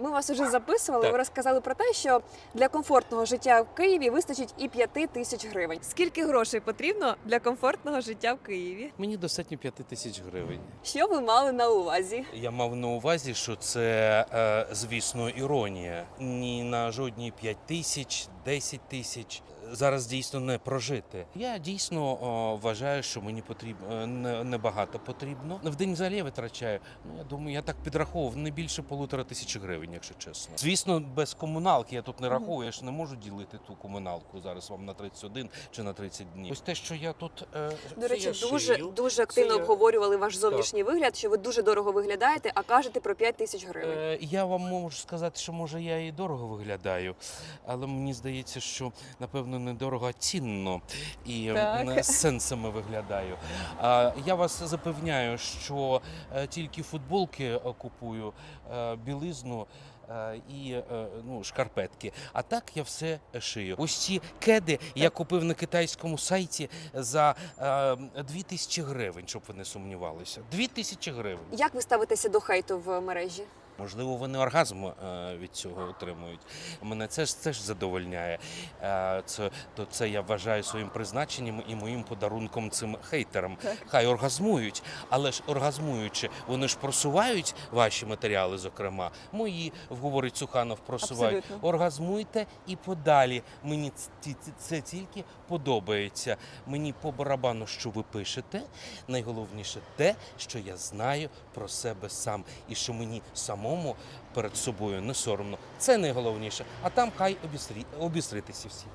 Ми вас уже записували. Так. Ви розказали про те, що для комфортного життя в Києві вистачить і 5 тисяч гривень. Скільки грошей потрібно для комфортного життя в Києві? Мені достатньо 5 тисяч гривень. Що ви мали на увазі? Я мав на увазі, що це, е, звісно, іронія. Ні на жодні 5 тисяч, 10 тисяч. Зараз дійсно не прожити. Я дійсно о, вважаю, що мені потрібно не, небагато потрібно. В день взагалі я витрачаю. Ну я думаю, я так підраховував не більше полутора тисяч гривень, якщо чесно. Звісно, без комуналки я тут не рахую. Я ж не можу ділити ту комуналку зараз вам на 31 чи на 30 днів. Ось те, що я тут е, До речі, я дуже шию. дуже активно я- обговорювали ваш зовнішній вигляд, що ви дуже дорого виглядаєте, а кажете про 5 тисяч гривень. Е, Я вам можу сказати, що може я і дорого виглядаю, але мені здається, що напевно не дорого, а цінно і Так. з сенсами виглядаю. Я вас запевняю, що е, тільки футболки е, купую, е, білизну. е, І е, ну, шкарпетки. А так я все шию. Ось ці кеди я купив на китайському сайті за е, 2000 гривень, щоб ви не сумнівалися. 2000 гривень. Як ви ставитеся до хейту в мережі? Можливо, вони оргазм е, від цього отримують. Мене це ж це ж задовольняє. Е, Це то це я вважаю своїм призначенням і моїм подарунком цим хейтерам. Хай оргазмують, але ж оргазмуючи, вони ж просувають ваші матеріали, зокрема. Мої, говорить Суханов, просувають. Абсолютно. Оргазмуйте і подалі. Мені це тільки подобається. Мені по барабану, що ви пишете. Найголовніше те, що я знаю про себе сам, і що мені самому перед собою не соромно. Це найголовніше. А там хай обістрі... обістритися всі.